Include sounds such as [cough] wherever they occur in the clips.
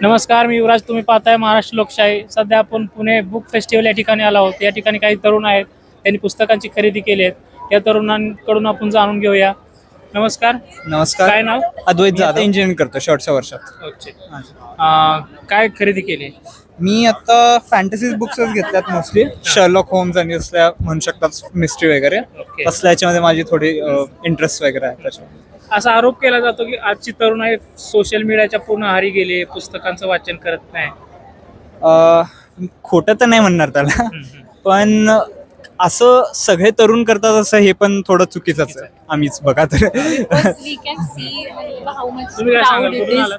नमस्कार मी युवराज. तुम्ही पाहताय महाराष्ट्र लोकशाही. सध्या आपण पुणे बुक फेस्टिवल या ठिकाणी आलो आहोत. या ठिकाणी काही तरुण आहेत. त्यांनी पुस्तकांची खरेदी केली आहे या तरुणांकडून आपण जाणून घेऊया. नमस्कार. नमस्कार. काय नाव? अद्वैत जाधव. इंजिनिअरिंग करतो शेवटच्या वर्षात. अं, काय खरेदी केली? मी आता फॅन्टसी बुक्सच घेतल्यात मोस्टली शर्लॉक होम्स आणि असल्या म्हणू शकतात मिस्ट्री वगैरे. ओके. तसल्या याच्यामध्ये माझी थोडी इंटरेस्ट वगैरे आहे त्याच्यामध्ये. असा आरोप केला जातो की आजची तरुण आहे सोशल मीडियाच्या पूर्ण आहारी गेली पुस्तकांचं वाचन करत नाही अं, खोटं तर नाही म्हणणार त्याला पण असं सगळे तरुण करतात असं हे पण थोडं चुकीचंच आहे आम्हीच बघा तर because we can see how much तुम्ही काय crowd सांगाल? it कुठून is. अं,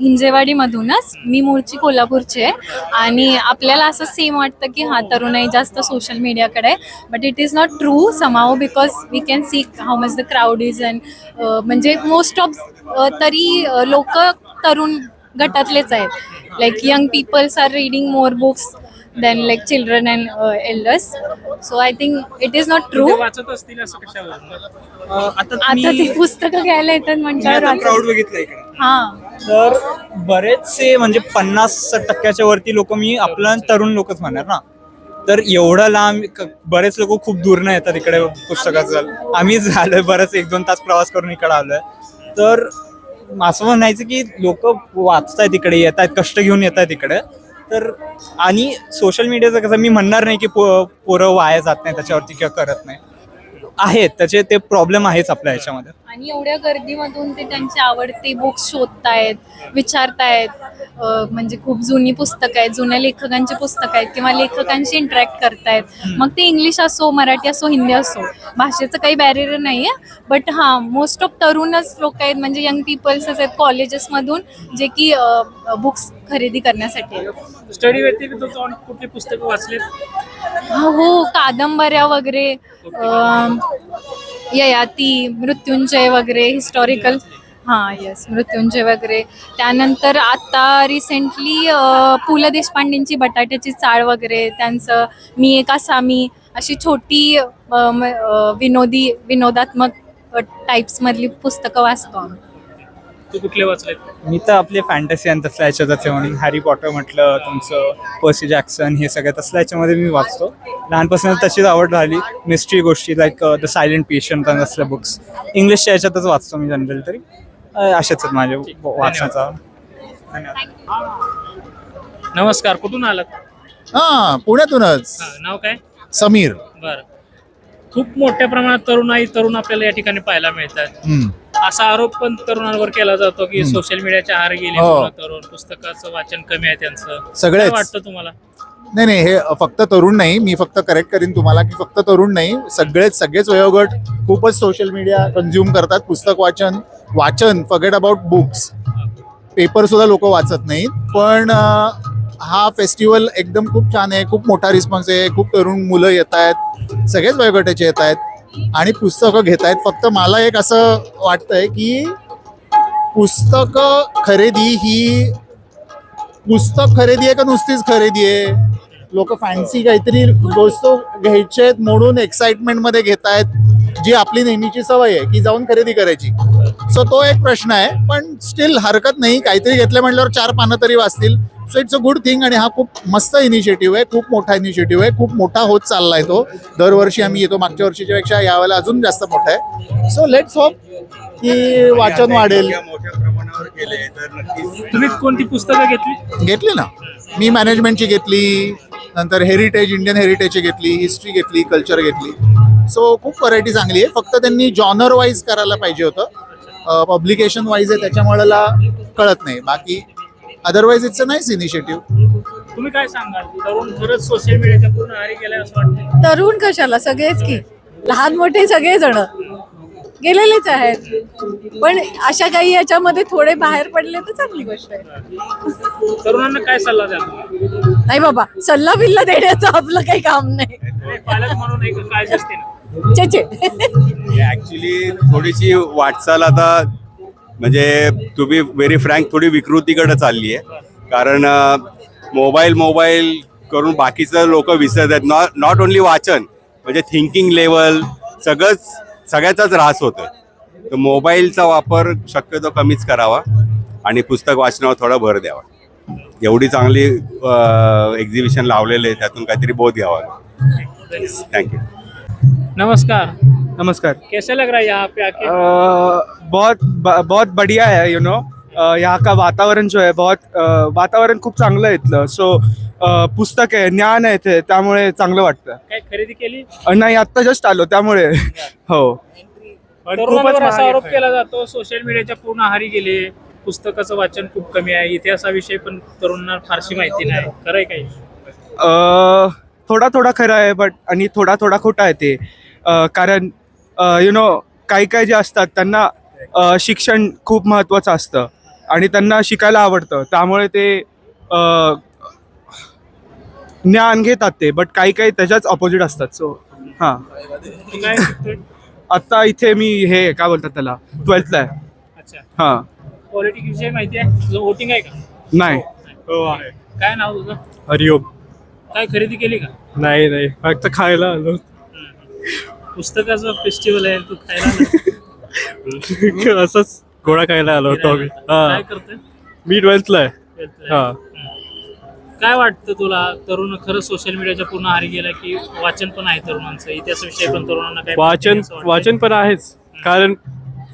हिंजेवाडीमधूनच मी मूळची कोल्हापूरची आहे. आणि आपल्याला असं सेम वाटतं की हा तरुणाई जास्त सोशल मीडियाकडे आहे. But it is not true समाव because we can see how much the crowd is and म्हणजे मोस्ट ऑफ तरी लोक तरुण गटातलेच आहेत. Like young peoples are reading more books than like children and elders so I think it is not true वाचत असतील असं कशावर आता आता ते तुम्ही- पुस्तकं घ्यायला येतात इकडे. हा. तर बरेचसे म्हणजे पन्नास टक्क्याच्या वरती लोक मी आपलं तरुण लोकच म्हणणार ना. तर एवढं लांब क- बरेच लोक खूप दूर नाही येतात इकडे पुस्तकाचं आम्हीच झालोय बरेच एक दोन तास प्रवास करून इकडे आलोय. तर असं म्हणायचं की लोक वाचतायत इकडे येत आहेत कष्ट घेऊन येत आहेत इकडे. तर आणि सोशल मीडियाचं कसं मी म्हणणार नाही की पो पोरं वाया जात नाही त्याच्यावरती किंवा करत नाही आहेत त्याचे ते प्रॉब्लेम आहेच आपल्या ह्याच्यामध्ये. आणि एवढ्या गर्दीमधून ते त्यांचे आवडते बुक्स शोधतायत विचारतायत. अं, म्हणजे खूप जुनी पुस्तकं आहेत जुन्या लेखकांची पुस्तकं आहेत किंवा लेखकांशी इंटरॅक्ट करतायत. मग ते इंग्लिश असो मराठी असो हिंदी असो भाषेचं काही बॅरियर नाही आहे बट हां मोस्ट ऑफ तरुणच लोक आहेत म्हणजे यंग पीपल्सच आहेत कॉलेजेसमधून जे की बुक्स खरेदी करण्यासाठी आहेत. स्टडी व्यतिरिक्त तू आणि कुठली पुस्तकं वाचलीत? हो कादंबऱ्या वगैरे ययाती मृत्युंजय वगैरे हिस्टॉरिकल हां येस मृत्युंजय वगैरे. त्यानंतर आता रिसेंटली पु ल देशपांडेंची बटाट्याची चाळ वगैरे त्यांचं मी एक असामी अशी छोटी विनोदी विनोदात्मक टाईप्समधली पुस्तकं वाचतो आम्ही. तू कुठले वाचलेत? मी तर आपले फॅन्टसी आणि तसल्या याच्यातच आहे म्हणून हॅरी पॉटर म्हटलं तुमचं पर्सी जॅक्सन हे सगळं तसल्या याच्यामध्ये मी वाचतो. लहानपासून तशीच आवड झाली मिस्ट्री गोष्टी लाईक द सायलेंट पेशंट आणि तसल्या बुक्स इंग्लिशच्या याच्यातच वाचतो मी जनरल तरी. अं, असेच आहेत माझे वाचण्याचा नमस्कार कुठून आलात? हा पुण्यातूनच. हा, नाव काय? समीर. बर. खूप मोठ्या प्रमाणात तरुणाई तरुण आपल्याला या ठिकाणी पाहायला मिळतात. हम्म. असा आरोप पण तरुणांवर केला जातो की सोशल मीडियाच्या आहार गेले हो. तरुण. पुस्तकाचं वाचन कमी आहे त्यांचं. काय सगळेच वाटतं तुम्हाला? नाही नाही हे फक्त तरुण नाही. मी फक्त करेक्ट करीन तुम्हाला की फक्त तरुण नाही. सगळेच सगळेच वयोगट खूपच सोशल मीडिया कन्झ्युम करतात. पुस्तक वाचन वाचन फगेट अबाउट बुक्स पेपर सुद्धा लोक वाचत नाहीत. पण अं, हा फेस्टिवल एकदम खूप छान आहे. खूप मोठा रिस्पॉन्स आहे. खूप तरुण मुलं येत आहेत. सगळेच वयोगटाचे येत आहेत. आणि पुस्तकं घेत आहेत फक्त मला एक असं वाटतंय की पुस्तकं खरेदी ही पुस्तक खरेदी आहे का नुसतीच खरेदी आहे? लोक फॅन्सी काहीतरी गोष्ट घ्यायचे आहेत म्हणून एक्साइटमेंटमध्ये घेत आहेत जी आपली नेहमीची सवय आहे की जाऊन खरेदी करायची. सो तो एक प्रश्न आहे पण स्टील हरकत नाही. काहीतरी घेतलं म्हटल्यावर चार पानं तरी वाचतील. So it's a good thing आणि हा खूप मस्त इनिशिएटिव्ह आहे खूप मोठा इनिशिएटिव्ह आहे खूप मोठा होत चाललाय तो. दरवर्षी आम्ही येतो मागच्या वर्षीच्या पेक्षा यावेळेला अजून जास्त मोठा आहे. सो लेट्स होप की वाचन वाढेल. मोठ्या प्रमाणावर केले तर नक्कीच तुम्ही कोणती पुस्तकं घेतली? घेतली ना. मी मॅनेजमेंटची घेतली नंतर हेरिटेज इंडियन हेरिटेजची घेतली हिस्ट्री घेतली कल्चर घेतली. सो खूप व्हरायटी चांगली आहे. फक्त त्यांनी जॉनर वाईज करायला पाहिजे होतं. पब्लिकेशन वाईज आहे त्याच्यामुळे कळत नाही. बाकी otherwise it's a nice initiative तुम्ही काय सांगाल? तरुण खरंच सोशल मीडियाच्या पूर्ण आहारी गेलाय असं वाटतं तरुण कशाला? सगळेच की. लहान मोठे सगळे जण गेलेलेच आहेत. पण अशा काही याच्यामध्ये थोडे बाहेर पडले तर चांगली गोष्ट आहे. तरुणांना काय सल्ला द्याल? तुम्ही? नाही बाबा सल्ला बिल्ला देण्याचं आपलं काही काम नाही. नाही, पालक म्हणून एक काळजी असते ना. छे छे ऍक्च्युली थोडीशी वाटचाल आता म्हणजे तुम्ही व्हेरी फ्रँक थोडी विकृतीकडे चालली आहे. कारण मोबाईल मोबाईल करून बाकीचं लोक विसरत आहेत. नॉ नॉट ओन्ली वाचन म्हणजे थिंकिंग लेवल सगळंच सगळ्याचाच ऱ्हास होतोय. तर मोबाईलचा वापर शक्यतो कमीच करावा आणि पुस्तक वाचनावर थोडा भर द्यावा. एवढी चांगली एक्झिबिशन लावलेले आहे त्यातून काहीतरी बोध घ्यावा. थँक्यू नमस्कार. नमस्कार। कैसे लग रहा है यहाँ पे आके? बहुत बहुत बढ़िया है यू नो यहाँ का वातावरण जो है बहुत वातावरण खूप चांगलं आहे इथलं। सो पुस्तक आहे ज्ञान आहे इथे त्यामुळे चांगलं वाटतं। काय खरेदी केली? नाही आत्ता जस्ट आलो त्यामुळे। हो। तरुणांवर असा आरोप. केला जातो सोशल मीडियाच्या पूर्ण आहारी गेले पुस्तकाचं वाचन खूप कमी आहे इतिहासाविषयी पण तरुणांना फारशी माहिती नाही. खरं आहे काही? अ, थोडा थोडा खरं आहे बट आणि थोडा थोडा खोटा आहे ते. अ, कारण यु नो काही काही जे असतात त्यांना शिक्षण खूप महत्त्वाचं असतं. आणि त्यांना शिकायला आवडतं. त्यामुळे ते ज्ञान घेतात ते. बट काही काही त्याच्याच ऑपोजिट असतात. सो हां? आत्ता इथे मी हे काय बोलतात त्याला? ट्वेल्थला आहे. अच्छा. हां. पॉलिटिक्स विषयी माहिती आहे? तुझं वोटिंग आहे का? नाही. काय नाव तुझं? हरिओम. काय खरेदी केली का? नाही नाही. फक्त खायला आलो. पुस्तकाचं फेस्टिवल आहे तू खायला. [laughs] असंच गोळा खायला आलो होतो आम्ही. काय करतोय? मी ट्वेल्थला आहे. हा. काय वाटतं तुला? तरुण खरं सोशल मीडियाच्या पूर्ण आहारी गेला की वाचन पण आहे तरुणांचं? इतिहासाविषयी पण तरुणांना काय वाचन असं? वाचन पण आहेच. कारण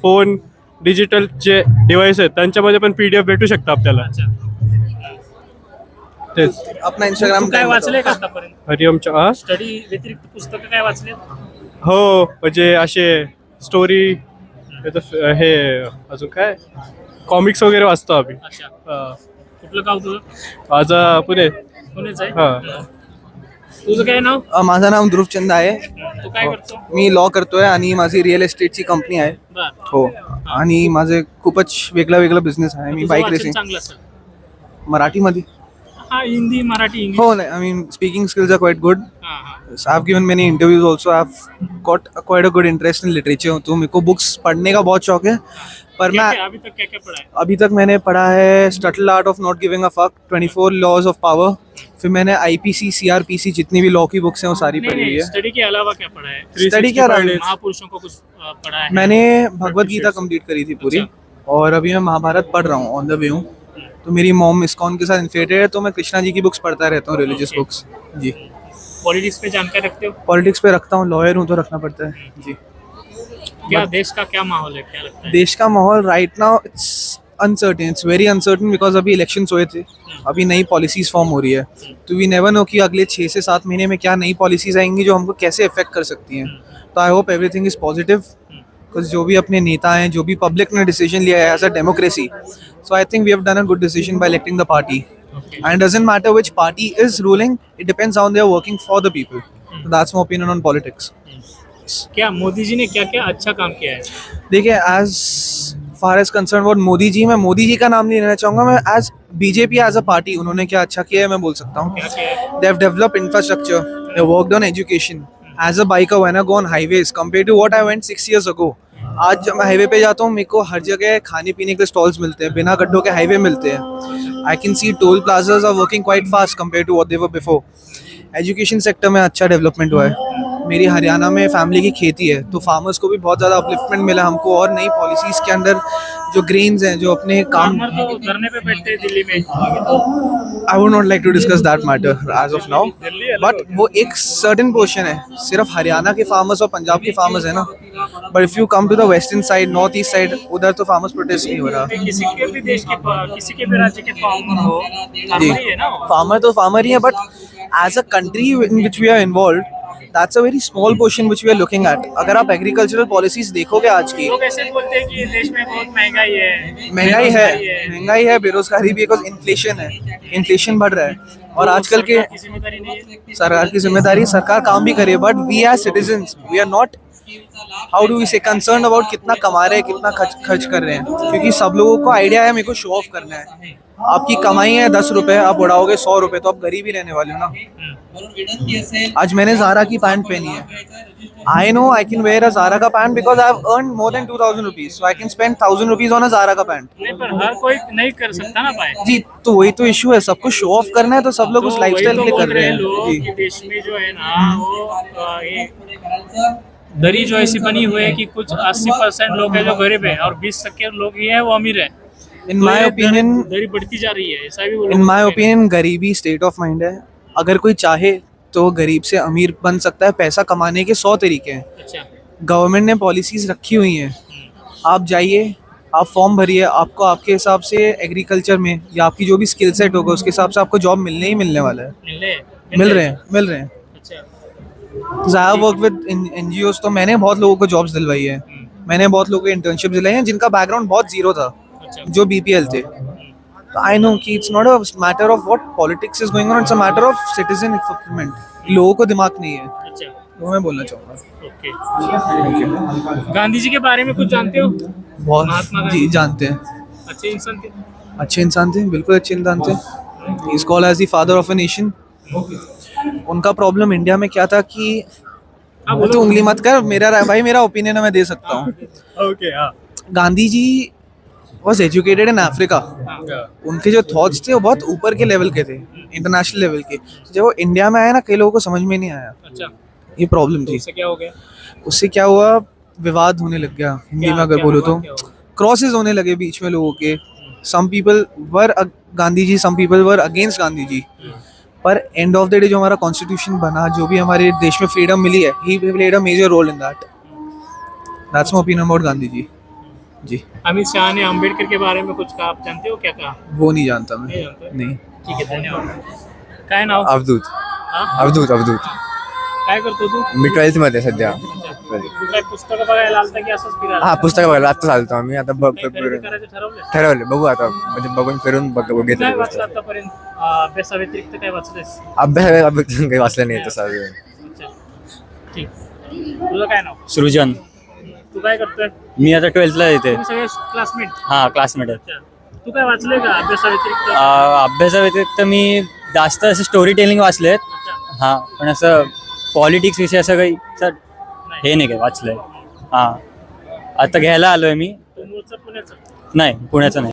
फोन डिजिटल जे डिव्हाइस आहेत त्यांच्यामध्ये पण पीडीएफ भेटू शकतं आपल्याला. अच्छा. तेच. अपना तू इंस्टाग्राम काय वाचलंय का आतापर्यंत? हरिओमच्या? स्टडी व्यतिरिक्त पुस्तकं काय वाचले हो म्हणजे असे स्टोरी हे अजून काय? कॉमिक्स वगैरे वाचतो आम्ही. अच्छा. हा. कुठलं गाव तुझं? माझा पुणे. पुणेच आहे? हा. तुझं काय नाव? अ, माझं नाव ध्रुवचंद आहे. तू काय करतो? मी लॉ करतोय आणि माझी रिअल एस्टेटची कंपनी आहे. बर. हो. आणि माझे खूपच वेगळा वेगळा बिझनेस आहे. मी तुझं बाईक वाचन रेसिंग चांगलं असेल. मराठीमध्ये. हा हिंदी मराठी इंग्लिश. हो नाही I mean speaking skills are quite good हा हा. I given many interviews also I got quite a good interest in literature तो मेरे को बुक्स पढ़ने का बहुत शौक है। पर मैं अभी तक क्या क्या पढ़ा है? अभी तक मैंने पढ़ा है subtle art of not giving a fuck 24 laws of power फिर मैंने आईपीसी सीआरपीसी जितनी भी लॉ की बुक्स हैं वो सारी पढ़ी है। स्टडी के अलावा क्या पढ़ा है? स्टडी क्या रहा महापुरुषों को कुछ पढ़ा है? मैंने भगवत गीता कंप्लीट करी थी पूरी। और अभी मैं महाभारत पढ़ रहा हूँ ऑन द वे हूँ। तो मेरी मॉम इस्कॉन के साथ इन्फेटेड है तो मैं कृष्णा जी की बुक्स पढ़ता रहता हूँ रिलीजियस बुक्स जी। पॉलिटिक्स पे जानकारी रखते हो? पॉलिटिक्स पे रखता हूँ लॉयर हूँ तो रखना पड़ता है जी। क्या देश का क्या माहौल है क्या लगता है? देश का माहौल right now it's uncertain it's very uncertain because अभी इलेक्शंस हुए थे अभी नई पॉलिसीज़ फॉर्म हो रही है। तो वी नेवर नो कि अगले छः से सात महीने में क्या नई पॉलिसीज़ आएँगी जो हमको कैसे इफ़ेक्ट कर सकती हैं। तो I hope everything is positive because जो भी अपने नेता हैं जो भी पब्लिक ने डिसीज़न लिया है as a democracy so I think we have done a good decision by electing the party and it doesn't matter which party is ruling it depends on they are working for the people so that's my opinion on politics क्या मोदी जी ने क्या क्या अच्छा काम KIA है देखिए as far as concern about Modi ji मैं मोदी जी का नाम नहीं लेना चाहूंगा मैं as BJP as a party उन्होंने क्या अच्छा किया है मैं बोल सकता हूँ क्या क्या है they have developed infrastructure they worked on education as a biker when i go on highways compared to what i went six years ago आज जब मैं हाईवे पे जाता हूँ, मेरे को हर जगह खाने पीने के स्टॉल्स मिलते हैं, बिना गड्ढों के हाईवे मिलते हैं। I can see toll plazas are working quite fast compare to what they were before education sector में अच्छा डेवलपमेंट हुआ है। मेरी हरियाणा में फैमिली की खेती है तो फार्मर्स को भी बहुत ज़्यादा अपलिफ्टमेंट मिला, हमको और नई पॉलिसीज़ के अंदर जो ग्रेन्स हैं जो अपने काम तो धरने पे बैठते हैं दिल्ली में। I would not like to discuss that matter as of now but वो एक सर्टेन पोर्शन है। सिर्फ़ हरियाणा के फार्मर्स और पंजाब के फार्मर्स है ना। But if you come to the western side north east side उधर तो फार्मर्स प्रोटेस्ट नहीं हो रहा। किसी के भी देश के किसी के भी राज्य के फार्मर हो फार्मर ही है ना फार्मर तो फार्मर ही है but as a country in which we are involve that's a very small portion which we are looking at अगर आप एग्रीकल्चरल पॉलिसीज़ देखोगे आज की लोग ऐसे बोलते हैं कि देश में बहुत महँगाई है। महँगाई है महँगाई है बेरोजगारी भी बिकॉज़ इन्फ्लेशन है इन्फ्लेशन बढ़ रहा है। और आजकल के है। सरकार की ज़िम्मेदारी सरकार काम भी करे but we are citizen we are not how do say concern about कितना कमा रहे हैं कितना खर्च खर्च कर रहे हैं? क्योंकि सब लोगों को आइडिया है मेरे को शो ऑफ़ करना है। आपकी कमाई है दस रुपए आप उड़ाओगे सौ रुपए तो आप गरीब ही रहने वाले हो ना। आज मैंने जारा की पैंट पहनी है। I know I can wear a Zara का pant because I have earn more than two thousand rupees so I can spend thousand rupees on a Zara का पैंट नहीं पर हर कोई नहीं कर सकता ना पाए जी तो वही तो इशू है सबको शो ऑफ़ करना है तो सब लोग तो उस लाइफस्टाइल के कर रहे हैं। जी। देश में जो है ना वो दरी जो ऐसी बनी हुई है कि कुछ 80 परसेंट लोग हैं जो गरीब है और 20 टक्के लोग ही है वो अमीर है। In my opinion, दरी बढ़ती जा रही है ऐसा भी इन माई ओपिनियन गरीबी स्टेट ऑफ़ माइंड है। अगर कोई चाहे तो गरीब से अमीर बन सकता है पैसा कमाने के सौ तरीके हैं। हैं। अच्छा। गवर्नमेंट ने पॉलिसीज़ रखी हुई हैं। आप जाइए आप फॉर्म भरिए आपको आपके हिसाब से एग्रीकल्चर में या आपकी जो भी स्किल सेट होगा उसके हिसाब से आपको जॉब मिलने ही मिलने वाला है। मिल रहे हैं मिल रहे हैं मिल रहे हैं। अच्छा। ज़्यादा वर्क विद एन जी तो मैंने बहुत लोगों को जॉब्स दिलवाई है। मैंने बहुत लोगों को इंटर्नशिप दिलाई हैं जिनका बैकग्राउंड बहुत ज़ीरो था अच्छा। जो बीपीएल थे। तो आई नो कि it's not a matter of what politics is going on it's a matter of citizen equipment लोगों को दिमाग नहीं है। अच्छा। वो मैं बोलना चाहूँगा। ओके। गांधी जी के बारे में कुछ जानते हो? बहुत जी जानते हैं। अच्छे इंसान थे? अच्छे इंसान थे बिल्कुल अच्छे इंसान थे। Is call as the father of a nation उनका प्रॉब्लम इंडिया में क्या था कि तो उंगली मत कर मेरा भाई मेरा ओपिनियन मैं दे सकता हूँ। [laughs] ओके हाँ। Gandhi ji was educated in Africa उनके जो थॉट्स थे वो बहुत ऊपर के लेवल के थे इंटरनेशनल लेवल के। जब वो इंडिया में आया ना कई लोगों को समझ में नहीं आया। अच्छा। ये प्रॉब्लम तो थी। उससे क्या हो गया? उससे क्या हुआ? विवाद होने लग गया हिंदी में अगर बोलो तो? क्रॉसेस होने लगे बीच में लोगों के। Some people were Gandhi ji some people were against Gandhi ji per end of the day जो हमारा कॉन्स्टिट्यूशन बना जो भी हमारे देश में फ्रीडम मिली है he played a major role in that that's my opinion about Gandhi ji ji. Amit Shah ने अंबेडकर के बारे में कुछ कहा? आप जानते हो क्या कहा? वो नहीं जानता नहीं मैं नहीं. ठीक है धन्यवाद। काय नाव? अवधूत हा? अवधूत अवधूत काय करतो तू? मी ट्वेल्थ मध्ये सध्या. काय पुस्तकं बघायला आलता की असंच फिरायला हा पुस्तक बघायला आता चालतो आम्ही. आता बघ काही खरेदी करायचं ठरवलं ठरवलं बघू आता. म्हणजे बघून फिरून बघ काय बघितलं वाचलं आतापर्यंत? अं, अभ्यासाव्यतिरिक्त काय वाचलंयस अभ्यास अभ्यास काही वाचलं नाही तसं अच्छा. ठीक. तुझं काय नाव? सृजन. तू काय करतोय? मी आता ट्वेल्थला येते तुम्ही सगळे क्लासमेट हा क्लासमेट तू काय वाचलंय का अभ्यासाव्यतिरिक्त? अभ्यासाव्यतिरिक्त मी जास्त असं स्टोरी टेलिंग वाचलेत. अच्छा. हा पण असं पॉलिटिक्स विषयी असं काही असं हे नाही काय वाचलंय? हा. आता घ्यायला आलोय मी. तो मूळचं पुण्याचं. नाही पुण्याचं नाही.